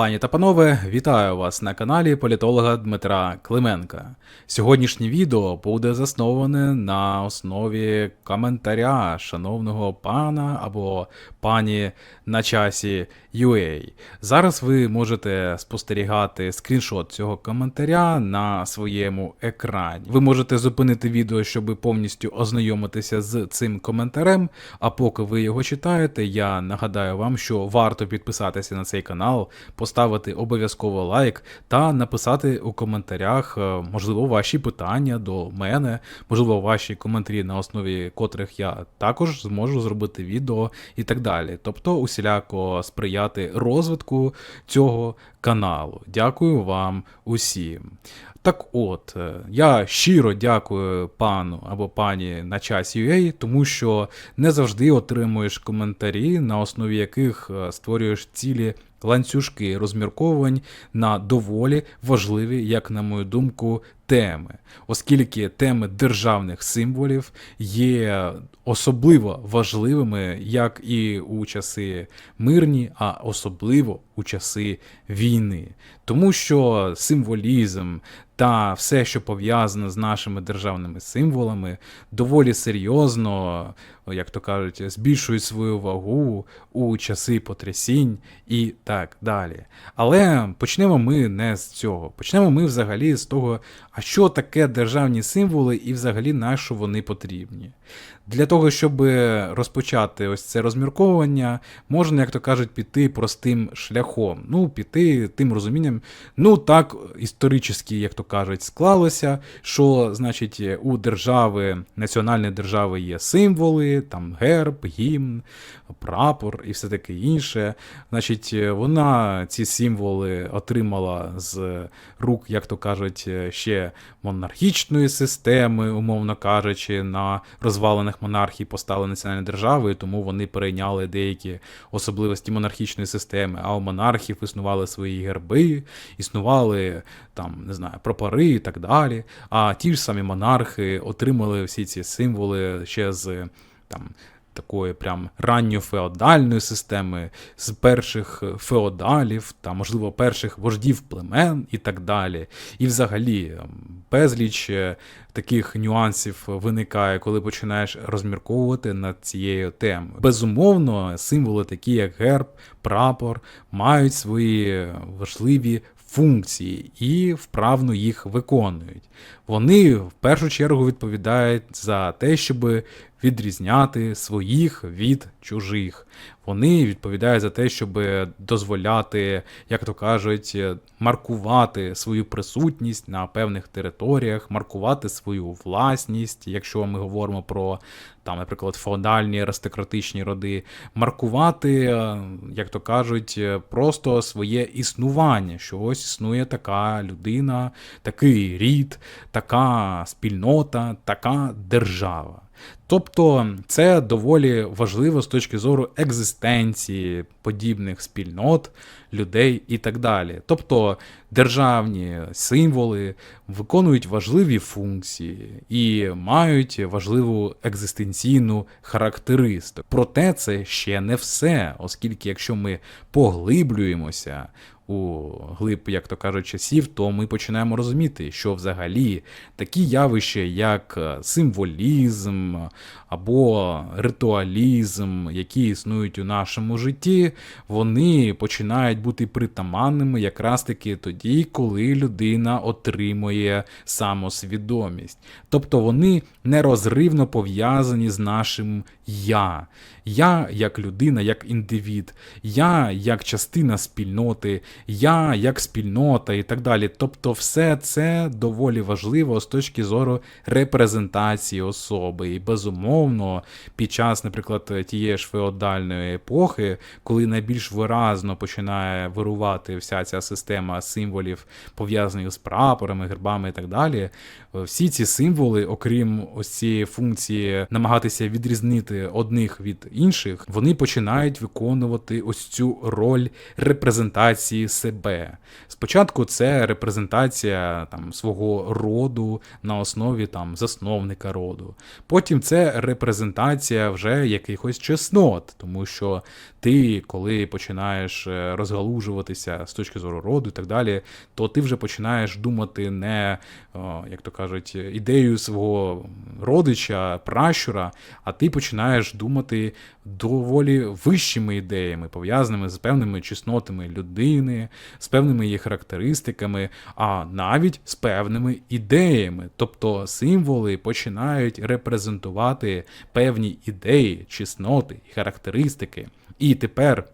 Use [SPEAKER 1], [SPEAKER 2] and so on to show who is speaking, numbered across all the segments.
[SPEAKER 1] Пані та панове, вітаю вас на каналі політолога Дмитра Клименка. Сьогоднішнє відео буде засноване на основі коментаря шановного пана або пані на часі UA. Зараз ви можете спостерігати скріншот цього коментаря на своєму екрані. Ви можете зупинити відео, щоб повністю ознайомитися з цим коментарем. А поки ви його читаєте, я нагадаю вам, що варто підписатися на цей канал, поставити обов'язково лайк та написати у коментарях, е, можливо, ваші питання до мене, можливо, ваші коментарі, на основі котрих я також зможу зробити відео і так далі. Тобто усіляко сприяти розвитку цього каналу. Дякую вам усім. Так от, е, я щиро дякую пану або пані на часі UA, тому що не завжди отримуєш коментарі, на основі яких е, створюєш цілі ланцюжки розмірковувань на доволі важливі, як на мою думку, теми, оскільки теми державних символів є особливо важливими як і у часи мирні, а особливо у часи війни. Тому що символізм та все, що пов'язане з нашими державними символами, доволі серйозно, як то кажуть, збільшують свою вагу у часи потрясінь і так далі. Але почнемо ми не з цього. Почнемо ми взагалі з того, що таке державні символи і взагалі на що вони потрібні. Для того, щоб розпочати ось це розмірковування, можна, як то кажуть, піти простим шляхом. Ну, піти тим розумінням, ну так історично, як то кажуть, склалося, що, значить, у держави, національної держави є символи, там герб, гімн, прапор і все таке інше. Значить, вона ці символи отримала з рук, як то кажуть, ще монархічної системи, умовно кажучи, на розвалених монархій постали національні держави, тому вони перейняли деякі особливості монархічної системи. А у монархів існували свої герби, існували там, не знаю, прапори і так далі. А ті ж самі монархи отримали всі ці символи ще з там. Такої прям ранньофеодальної системи, з перших феодалів та, можливо, перших вождів племен і так далі. І взагалі безліч е, таких нюансів виникає, коли починаєш розмірковувати над цією темою. Безумовно, символи, такі як герб, прапор, мають свої важливі функції і вправно їх виконують. Вони в першу чергу відповідають за те, щоб відрізняти своїх від чужих. Вони відповідають за те, щоб дозволяти, як то кажуть, маркувати свою присутність на певних територіях, маркувати свою власність, якщо ми говоримо про там, наприклад, феодальні аристократичні роди, маркувати, як то кажуть, просто своє існування, що ось існує така людина, такий рід, така спільнота, така держава. Тобто це доволі важливо з точки зору екзистенції подібних спільнот, людей і так далі. Тобто державні символи виконують важливі функції і мають важливу екзистенційну характеристику. Проте це ще не все, оскільки якщо ми поглиблюємося у глиб, як то кажуть, часів, то ми починаємо розуміти, що взагалі такі явища, як символізм або ритуалізм, які існують у нашому житті, вони починають бути притаманними якраз таки тоді, коли людина отримує самосвідомість. Тобто вони нерозривно пов'язані з нашим я. Я як людина, як індивід, я як частина спільноти, я як спільнота і так далі. Тобто, все це доволі важливо з точки зору репрезентації особи. І безумовно, під час, наприклад, тієї ж феодальної епохи, коли найбільш виразно починає вирувати вся ця система символів, пов'язаних з прапорами, гербами і так далі, всі ці символи, окрім ось цієї функції, намагатися відрізнити одних від інших, вони починають виконувати ось цю роль репрезентації себе. Спочатку це репрезентація там свого роду на основі там засновника роду. Потім це репрезентація вже якихось чеснот, тому що ти, коли починаєш е, розгалужуватися з точки зору роду і так далі, то ти вже починаєш думати не, як то кажуть, ідею свого родича, пращура, а ти починаєш думати доволі вищими ідеями, пов'язаними з певними чеснотами людини, з певними її характеристиками, а навіть з певними ідеями. Тобто символи починають репрезентувати певні ідеї, чесноти і характеристики. І тепер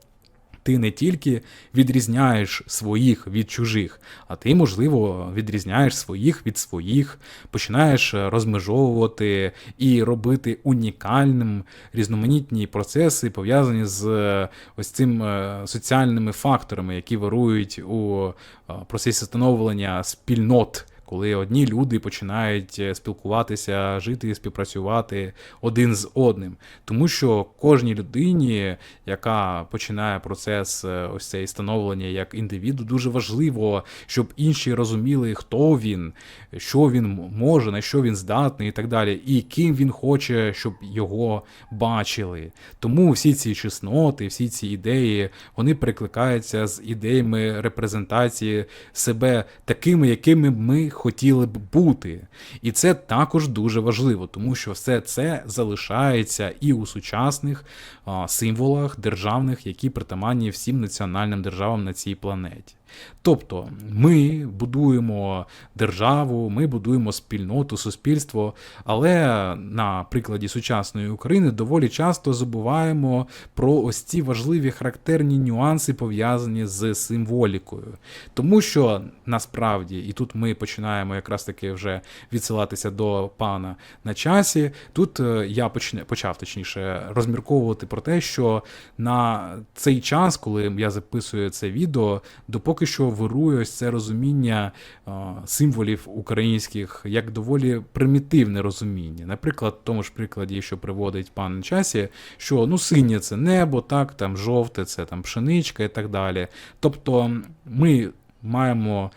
[SPEAKER 1] ти не тільки відрізняєш своїх від чужих, а ти, можливо, відрізняєш своїх від своїх, починаєш розмежовувати і робити унікальним різноманітні процеси, пов'язані з е, ось цим е, соціальними факторами, які вирують у е, процесі становлення спільнот коли одні люди починають е, спілкуватися, жити, співпрацювати один з одним. Тому що кожній людині, яка починає процес е, ось цей становлення як індивіду, дуже важливо, щоб інші розуміли, хто він, що він може, на що він здатний, і так далі, і ким він хоче, щоб його бачили. Тому всі ці чесноти, всі ці ідеї, вони перекликаються з ідеями репрезентації себе такими, якими ми хотіли б бути. І це також дуже важливо, тому що все це залишається і у сучасних символах державних, які притаманні всім національним державам на цій планеті. Тобто ми будуємо державу, ми будуємо спільноту, суспільство, але на прикладі сучасної України доволі часто забуваємо про ось ці важливі характерні нюанси, пов'язані з символікою. Тому що насправді, і тут ми починаємо якраз таки вже відсилатися до пана на часі. Тут е, я почав точніше розмірковувати про те, що на цей час, коли я записую це відео, допоки що вирує ось це розуміння символів українських як доволі примітивне розуміння. Наприклад, в тому ж прикладі, що приводить пан часі, що ну синє це небо, так, там жовте це там пшеничка і так далі. Тобто ми маємо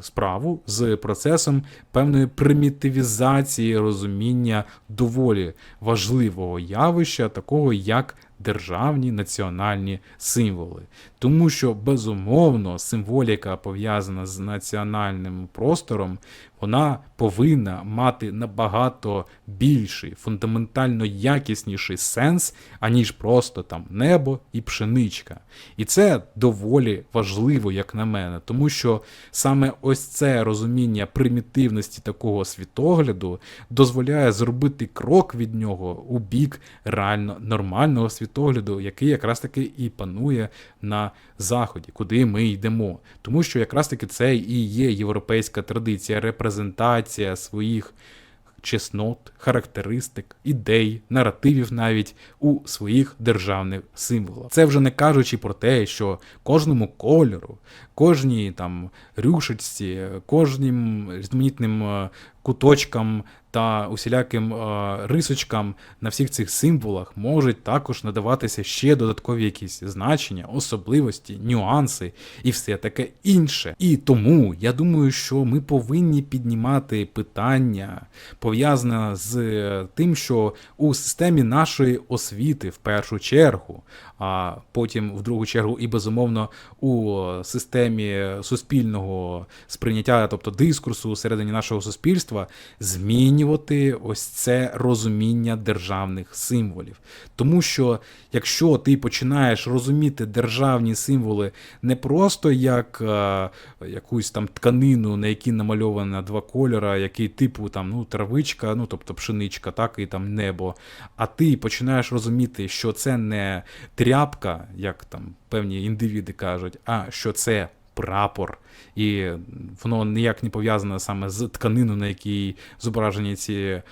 [SPEAKER 1] справу з процесом певної примітивізації розуміння доволі важливого явища, такого як державні національні символи. Тому що, безумовно, символіка пов'язана з національним простором, вона повинна мати набагато більший, фундаментально якісніший сенс, аніж просто там небо і пшеничка. І це доволі важливо, як на мене, тому що саме ось це розуміння примітивності такого світогляду дозволяє зробити крок від нього у бік реально нормального світогляду, який якраз таки і панує на заході, куди ми йдемо. Тому що якраз таки це і є європейська традиція, репрезентація своїх чеснот, характеристик, ідей, наративів навіть у своїх державних символах. Це вже не кажучи про те, що кожному кольору, кожній там рюшечці, кожним різноманітним е, куточкам та усіляким е, рисочкам на всіх цих символах можуть також надаватися ще додаткові якісь значення, особливості, нюанси і все таке інше. І тому я думаю, що ми повинні піднімати питання пов'язане з тим, що у системі нашої освіти в першу чергу, а потім в другу чергу і безумовно у системі суспільного сприйняття, тобто дискурсу всередині нашого суспільства, змінювати ось це розуміння державних символів. Тому що якщо ти починаєш розуміти державні символи не просто як е, якусь там тканину, на якій намальовано два кольора, який типу там ну травичка, ну тобто пшеничка, так і там небо, а ти починаєш розуміти, що це не тряпка, як там певні індивіди кажуть, а що це прапор, і воно ніяк не пов'язане саме з тканиною, на якій зображені ці е,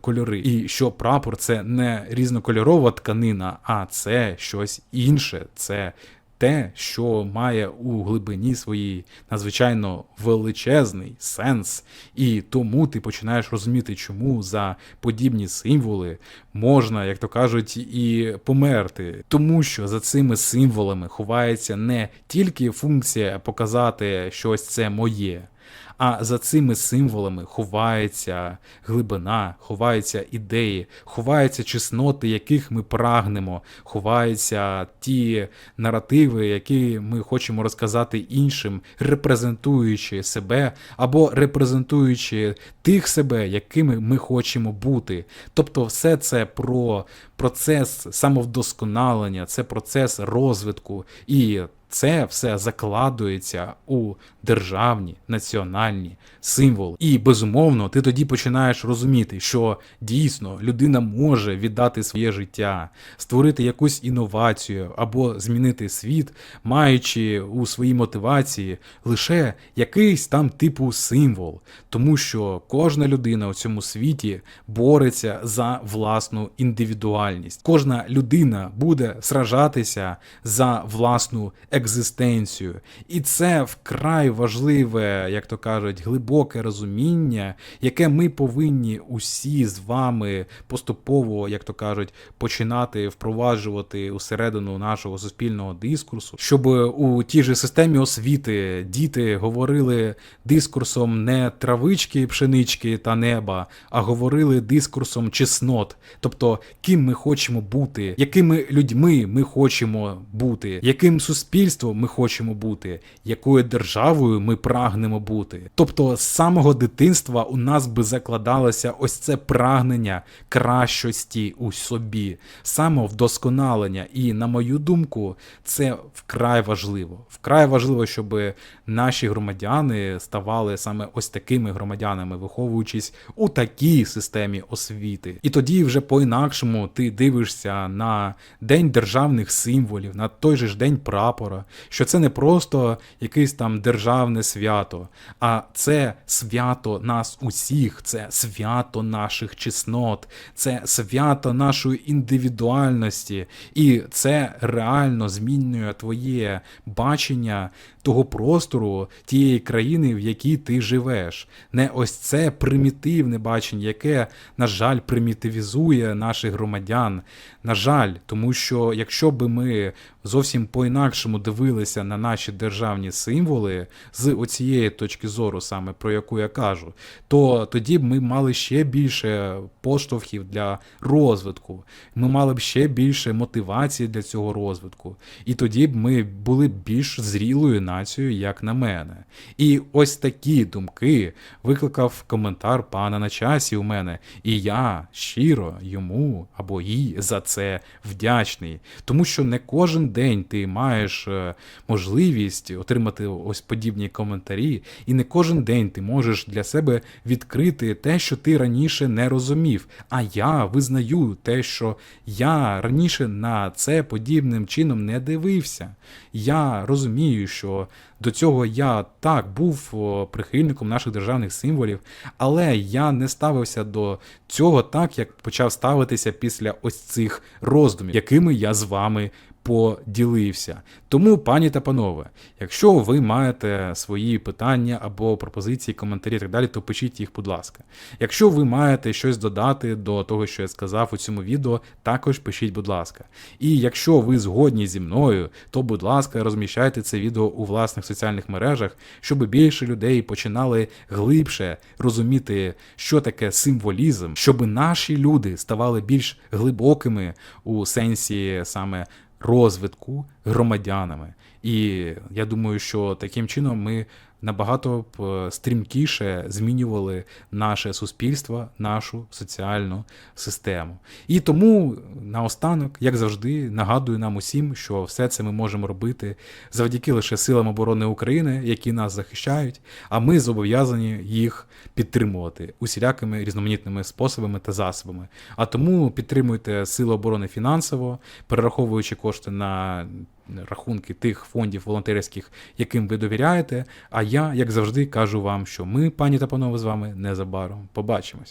[SPEAKER 1] кольори. І що прапор це не різнокольорова тканина, а це щось інше. Це те, що має у глибині своїй надзвичайно величезний сенс, і тому ти починаєш розуміти, чому за подібні символи можна, як то кажуть, і померти. Тому що за цими символами ховається не тільки функція показати, що ось це моє А за цими символами ховається глибина, ховаються ідеї, ховаються чесноти, яких ми прагнемо, ховаються ті наративи, які ми хочемо розказати іншим, репрезентуючи себе або репрезентуючи тих себе, якими ми хочемо бути. Тобто, все це про процес самовдосконалення, це процес розвитку і. Це все закладується у державні національні символи. І безумовно, ти тоді починаєш розуміти, що дійсно людина може віддати своє життя, створити якусь інновацію або змінити світ, маючи у своїй мотивації лише якийсь там типу символ, тому що кожна людина у цьому світі бореться за власну індивідуальність. Кожна людина буде сражатися за власну екзистенцію. І це вкрай важливе, як то кажуть, глибоке розуміння, яке ми повинні усі з вами поступово, як то кажуть, починати впроваджувати усередину нашого суспільного дискурсу, щоб у тій же системі освіти діти говорили дискурсом не травички, пшенички та неба, а говорили дискурсом чеснот, тобто ким ми хочемо бути, якими людьми ми хочемо бути, яким суспільством ми хочемо бути, якою державою ми прагнемо бути. Тобто з самого дитинства у нас би закладалося ось це прагнення кращості у собі, самовдосконалення. І, на мою думку, це вкрай важливо. Вкрай важливо, щоб наші громадяни ставали саме ось такими громадянами, виховуючись у такій системі освіти. І тоді вже по-інакшому ти дивишся на День державних символів, на той же ж день прапора, що це не просто якесь там державне свято, а це свято нас усіх, це свято наших чеснот, це свято нашої індивідуальності, і це реально змінює твоє бачення того простору, тієї країни, в якій ти живеш. Не ось це примітивне бачення, яке, на жаль, примітивізує наших громадян. На жаль, тому що якщо би ми зовсім по-інакшому дивилися на наші державні символи з оцієї точки зору, саме про яку я кажу, то тоді б ми мали ще більше поштовхів для розвитку. Ми мали б ще більше мотивації для цього розвитку. І тоді б ми були більш зрілою нацією, як на мене. І ось такі думки викликав коментар пана на часі у мене. І я щиро йому або їй за це вдячний. Тому що не кожен день ти маєш е, можливість отримати ось подібні коментарі, і не кожен день ти можеш для себе відкрити те, що ти раніше не розумів. А я визнаю те, що я раніше на це подібним чином не дивився. Я розумію, що до цього я так був прихильником наших державних символів, але я не ставився до цього так, як почав ставитися після ось цих роздумів, якими я з вами поділився. Тому, пані та панове, якщо ви маєте свої питання або пропозиції, коментарі і так далі, то пишіть їх, будь ласка. Якщо ви маєте щось додати до того, що я сказав у цьому відео, також пишіть, будь ласка. І якщо ви згодні зі мною, то, будь ласка, розміщайте це відео у власних соціальних мережах, щоб більше людей починали глибше розуміти, що таке символізм, щоб наші люди ставали більш глибокими у сенсі саме розвитку громадянами. І я думаю, що таким чином ми набагато б е, стрімкіше змінювали наше суспільство, нашу соціальну систему. І тому наостанок, як завжди, нагадую нам усім, що все це ми можемо робити завдяки лише силам оборони України, які нас захищають, а ми зобов'язані їх підтримувати усілякими різноманітними способами та засобами. А тому підтримуйте Сили оборони фінансово, перераховуючи кошти на рахунки тих фондів волонтерських, яким ви довіряєте. А я, як завжди, кажу вам, що ми, пані та панове, з вами незабаром побачимось.